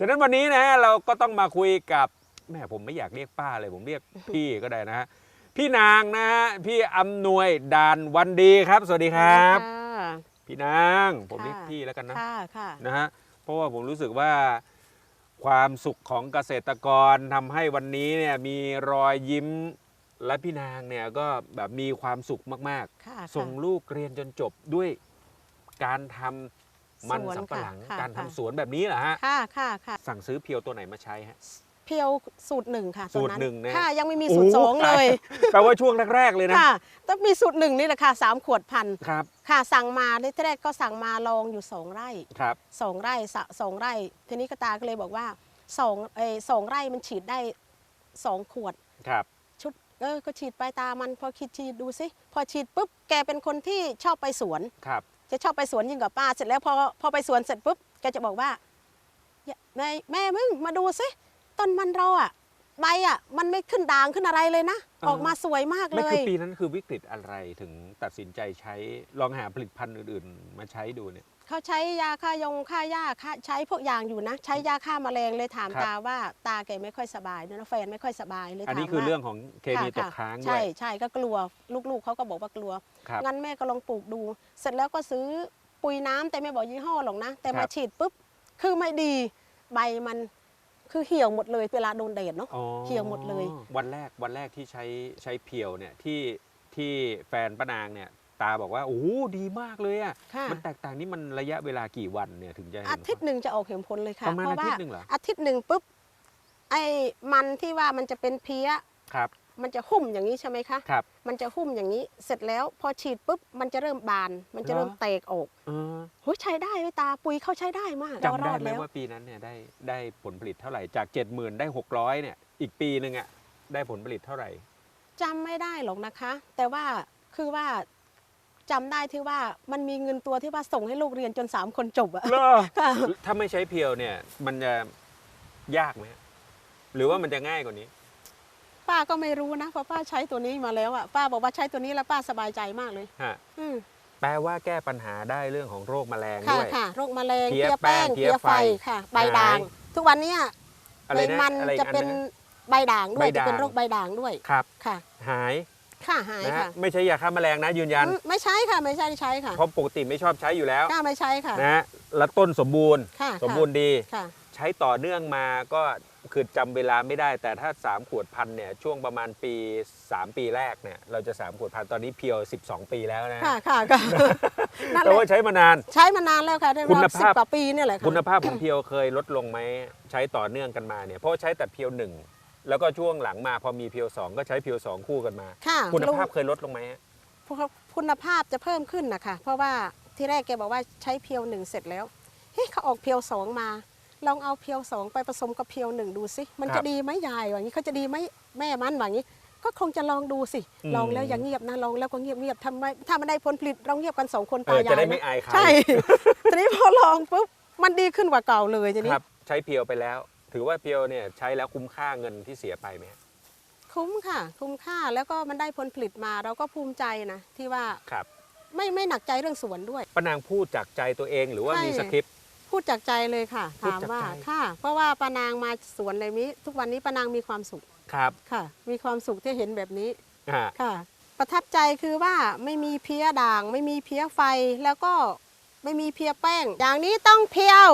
ฉะนั้นวันนี้นะฮะเราก็ต้องมาคุยกับแม่ผมไม่อยากเรียกป้าเลยผมเรียกพี่ก็ได้นะฮะพี่นางนะฮะพี่อำนวยดานวันดีครับ สวัสดีครับค่ะพี่นางผมค่ะเรียกพี่แล้วกันนะค่ะค่ะนะฮะเพราะว่าผมรู้สึกว่าความสุขของเกษตรกรทำให้วันนี้เนี่ยมีรอยยิ้มและพี่นางเนี่ยก็แบบมีความสุขมากค่ะๆส่งลูกเรียนจนจบด้วยการทำ มันสวนสำปะหลังค่ะการทำค่ะ สวนแบบนี้เหรอฮะ ค่ะค่ะค่ะสั่งซื้อเพียวตัวไหนมาใช้ฮะ เพียวสูตรหนึ่งค่ะสูตรวหนึ่งนะ ค่ะ ยังไม่มีโอ้สูตรสองตาเลยแปลว่าช่วงแรก ๆ เลยนะ ค่ะต้องมีสูตรหนึ่งนี่แหละค่ะสามขวดพันครับ ค่ะสั่งมาได้แรกก็สั่งมาลองอยู่สองไร่ครับ สองไร่สะสองไร่ ทีนี้กระตาก็เลยบอกว่าสองเออสองไร่มันฉีดได้สองขวด ครับ ชุดเออก็ฉีดไปตามมันพอคิดฉีดดูสิพอฉีดปุ๊บแกเป็นคนที่ชอบไปสวน ครับ จะชอบไปสวนยิ่งกว่าป้าเสร็จแล้วพอพอไปสวนเสร็จปุ๊บแกจะบอกว่าแม่แม่มึงมาดูสิต้นมันเราอะ ใบอะมันไม่ขึ้นด่างขึ้นอะไรเลยนะ ออกมาสวยมากเลไม่ยคือปีนั้นคือวิกฤตอะไรถึงตัดสินใจใช้ลองหาผลิตภัณฑ์อื่นๆ มาใช้ดูเนี่ย เขาใช้ยาฆ่ายงฆ่าหญ้าฆ่าใช้พวกอย่างอยู่นะ ใช้ยาฆ่าแมลงเลยถามครับ ตาว่าตาแกไม่ค่อยสบายนะแฟนไม่ค่อยสบายเลยอันถามนี้คือว่าเรื่องของเคมีตค่ะกค้างด้วใช่ยใช่ก็กลัวลูกๆเขาก็บอกว่ากลัว ครับ งั้นแม่ก็ลองปลูกดู เสร็จแล้วก็ซื้อปุ๋ยน้ำแต่ไม่บอกยี่ห้อหรอกนะ แต่ครัมาบ ฉีดปุ๊บ คือไม่ดี ใบมัน คือเหี่ยวหมดเลยเวลาโดนแดดเนาะอ๋อเหี่ยวหมดเลย วันแรกวันแรกที่ใช้ใช้เพียวเนี่ยที่ที่แฟนป้านางเนี่ยตาบอกว่าโอ้โหดีมากเลยอะค่ะ มันแตกต่างนี่มันระยะเวลากี่วันเนี่ยถึงจะเห็น อาทิตย์หนึ่งจะออกเห็นผลเลยค่ะ ประมาณเพอาราะทิว่าตย์หนึ่งเหรอ อาทิตย์หนึ่งปุ๊บไอ้มันที่ว่ามันจะเป็นเพี้ยครับ มันจะหุ้มอย่างนี้ใช่ไหมคะครับ มันจะหุ้มอย่างนี้เสร็จแล้วพอฉีดปุ๊บมันจะเริ่มบาน มันจะเริ่มเหรอแตกออกเออโอ้ยใช้ได้เลยตาปุ๋ยเขาใช้ได้มากเราจำรได้อดไหมแล้วว่าปีนั้นเนี่ยได้ได้ผลผลิตเท่าไหร่จาก70,000ได้600เนี่ยอีกปีหนึ่งอะได้ผลผลิตเท่าไหร่จำไม่ได้หรอกนะคะ แต่ว่าคือว่าจำได้ที่ว่ามันมีเงินตัวที่ว่าส่งให้ลูกเรียนจนสามคนจบอะเหรอค่ะถ้าไม่ใช้เพียวเนี่ย มันจะยากไหมฮะหรือว่ามันจะง่ายกว่านี้ ป้าก็ไม่รู้นะเพราะป้าใช้ตัวนี้มาแล้วอะป้าบอกว่าใช้ตัวนี้แล้วป้าสบายใจมากเลยฮะอืมแปลว่าแก้ปัญหาได้เรื่องของโรคแมลงค่ะด้วย ค่ะโรคแมลงเพลี้ยเพลี้ยแป้งแป้งเพลี้ยไฟเพลี้ยไฟค่ะ ใบด่างหายทุกวันเนี้ยอะไรใบนะมันอะไรอีจะกอัเป็นนะ ใบด่างด้วยใบจะด่าง เป็นโรคใบด่างด้วยครับ ค่ะ หายค่ะหายนะฮะค่ะไม่ใช่ยาฆ่าแมลงนะยืนยัน อืมไม่ใช้ค่ะไม่ใช่ใช้ค่ะเพราะปกติไม่ชอบใช้อยู่แล้วกล้าไม่ใช้ค่ะนะฮะแล้วต้นสมบูรณ์ ค่ะสมบูรณ์ดี ค่ะ ใช้ต่อเนื่องมาก็คือจำเวลาไม่ได้ แต่ถ้า 3 ขวดพันเนี่ยช่วงประมาณปี 3 ปีแรกเนี่ยเราจะ 3 ขวดพันตอนนี้เพียว 12 ปีแล้วนะค่ะค่ะค่ะนั่นแหแต่ละว่าใช้มานาน ใช้มานานแล้วค่ะได้คุรณอบสิภาบพกว่าปีเนี่ยแหละค่ะคุณภาพของเพียวเคยลดลงไหมใช้ต่อเนื่องกันมาเนี่ยเพราะใช้แต่เพียวหนึ่งแล้วก็ช่วงหลังมาพอมีเพียวสองก็ใช้เพียวสองคู่กันมา ค่ะคุณภาพลูกเคยลดลงไหมฮะคุณภาพจะเพิ่มขึ้นนะคะเพราะว่าที่แรกแกบอกว่าใช้เพียวหนึ่งเสร็จแล้วเฮ้ยเขาออกเพียวสองมา ลองเอาเพียวสองไปผสมกับเพียวหนึ่งดูสิมันจะดีไหมยายว่างี้เขาจะดีไหมแม่มันว่างี้ ก็คงจะลองดูสิลองแล้วอย่างเงียบนะลองแล้วก็เงียบเงียบๆทำไมถ้ามันได้ผลผลิตเราเงียบกันสองคนเอตาอยายจะได้นะไม่อายใครใช่ทีนี้พอลองปุ๊บมันดีขึ้นกว่าเก่าเลยทีนี้ครับใช้เพียวไปแล้ว ถือว่าเพียวเนี่ยใช้แล้วคุ้มค่าเงินที่เสียไปไหมฮะคุ้มค่ะ คุ้มค่าแล้วก็มันได้ผลผลิตมาเราก็ภูมิใจนะที่ว่าครับไม่ไม่หนักใจเรื่องสวนด้วยป้านางพูดจากใจตัวเองหรือว่าใช่มีสคริปต์ พูดจากใจเลยค่ะ พูดถามจากว่าใจ ค่ะ เพราะว่าปานางมาสวนในนี้ทุกวันนี้ปานางมีความสุขครับค่ะ มีความสุขที่เห็นแบบนี้อ่าค่ะ ประทับใจคือว่าไม่มีเพี้ยด่าง ไม่มีเพี้ยไฟแล้วก็ไม่มีเพี้ยแป้ง อย่างนี้ต้องเพียว